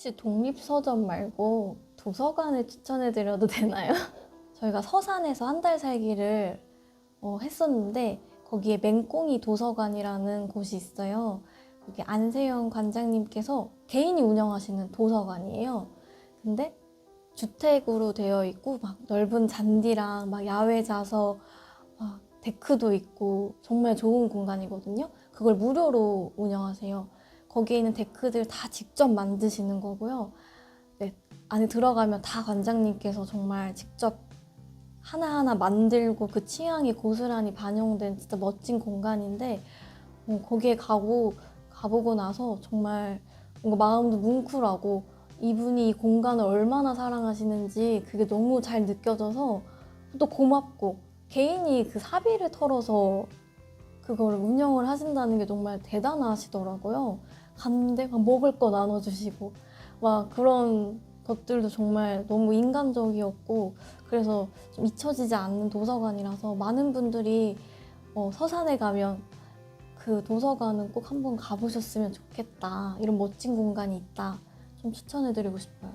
혹시 독립서점 말고 도서관을 추천해드려도 되나요? 저희가 서산에서 한 달 살기를 어, 했었는데 거기에 맹꽁이 도서관이라는 곳이 있어요. 거기 안세영 관장님께서 개인이 운영하시는 도서관이에요. 근데 주택으로 되어 있고 막 넓은 잔디랑 막 야외 좌석, 막 데크도 있고 정말 좋은 공간이거든요. 그걸 무료로 운영하세요. 거기에 있는 데크들 다 직접 만드시는 거고요. 네, 안에 들어가면 다 관장님께서 정말 직접 하나하나 만들고 그 취향이 고스란히 반영된 진짜 멋진 공간인데 어, 거기에 가고 가보고 나서 정말 뭔가 마음도 뭉클하고 이분이 이 공간을 얼마나 사랑하시는지 그게 너무 잘 느껴져서 또 고맙고 개인이 그 사비를 털어서 그걸 운영을 하신다는 게 정말 대단하시더라고요. 갔는데 막 먹을 거 나눠주시고 막 그런 것들도 정말 너무 인간적이었고 그래서 좀 잊혀지지 않는 도서관이라서 많은 분들이 어, 서산에 가면 그 도서관은 꼭 한번 가보셨으면 좋겠다. 이런 멋진 공간이 있다. 좀 추천해드리고 싶어요.